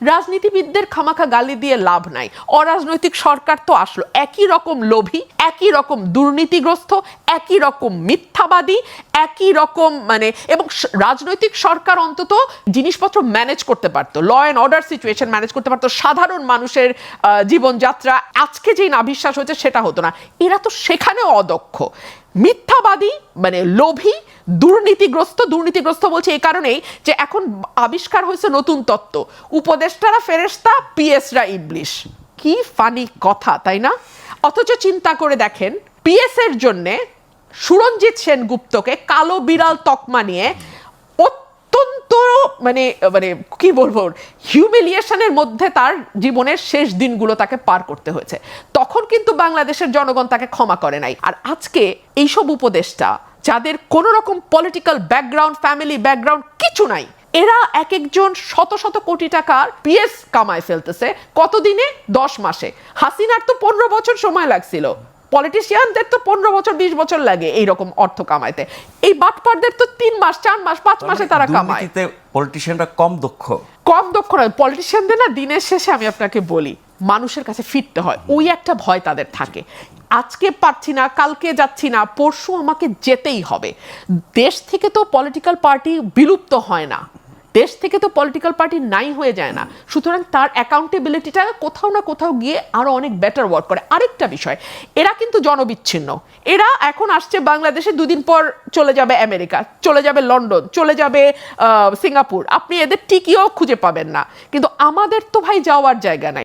রাজনীতিবিদদের খামাখা গালি দিয়ে লাভ নাই। অরাজনৈতিক সরকার তো আসলো। একই রকম লোভী, একই রকম দুর্নীতিগ্রস্ত, একই রকম মিথ্যাবাদী, একই রকম মানে এবং রাজনৈতিক সরকার অন্তত জিনিসপত্র ম্যানেজ করতে পারতো। Law and order situation manage করতে পারতো। সাধারণ মানুষের জীবনযাত্রা আজকে যেই নাভিশ্বাস হয়েছে সেটা হতো না। এরা তো সেখানেও অদক্ষ। মিথ্যাবাদী মানে লোভী দুর্নীতিগ্রস্ত দুর্নীতিগ্রস্ত বলছে এই কারণেই যে এখন আবিষ্কার হয়েছে নতুন তত্ত্ব। উপদেষ্টারা ফেরেস্তা পিএসরা ইবলিশ। কি ফানি কথা, তাই না? অথচ চিন্তা করে দেখেন পিএস এর জন্যে সুরঞ্জিত সেনগুপ্তকে কালো বিড়াল তকমা নিয়ে মানে মানে কি বলব হিউমিলিয়েশনের মধ্যে তার জীবনের শেষ দিনগুলো তাকে পার করতে হয়েছে। তখন কিন্তু বাংলাদেশের জনগণ তাকে ক্ষমা করে নাই। আর আজকে এইসব উপদেষ্টা, যাদের কোনো রকম পলিটিক্যাল ব্যাকগ্রাউন্ড ফ্যামিলি ব্যাকগ্রাউন্ড কিছু নাই, এরা এক একজন শত শত কোটি টাকার পিএস কামায় ফেলতেছে কতদিনে? দশ মাসে। হাসিনার তো পনেরো বছর সময় লাগছিল। পলিটিশিয়ানদের তো পনেরো বছর বিশ বছর লাগে এইরকম অর্থ কামাইতে। এই বাটপারদের তো তিন মাস চার মাস পাঁচ মাসে তারা কামায়। পলিটিশিয়ানরা কম দক্ষ। কম দক্ষ নয় পলিটিশিয়ানদের না দিনের শেষে আমি আপনাকে বলি মানুষের কাছে ফিরতে হয়। ওই একটা ভয় তাদের থাকে। আজকে পারছি না কালকে যাচ্ছি না পরশু আমাকে যেতেই হবে। দেশ থেকে তো পলিটিক্যাল পার্টি বিলুপ্ত হয় না। দেশ থেকে তো পলিটিক্যাল পার্টি নাই হয়ে যায় না। সুতরাং তার অ্যাকাউন্টেবিলিটিটা কোথাও না কোথাও গিয়ে আরও অনেক বেটার ওয়ার্ক করে। আরেকটা বিষয়, এরা কিন্তু জনবিচ্ছিন্ন। এরা এখন আসছে বাংলাদেশে দুদিন পর চলে যাবে আমেরিকা, চলে যাবে লন্ডন, চলে যাবে সিঙ্গাপুর। আপনি এদের টিকিও খুঁজে পাবেন না। কিন্তু আমাদের তো ভাই যাওয়ার জায়গা নাই।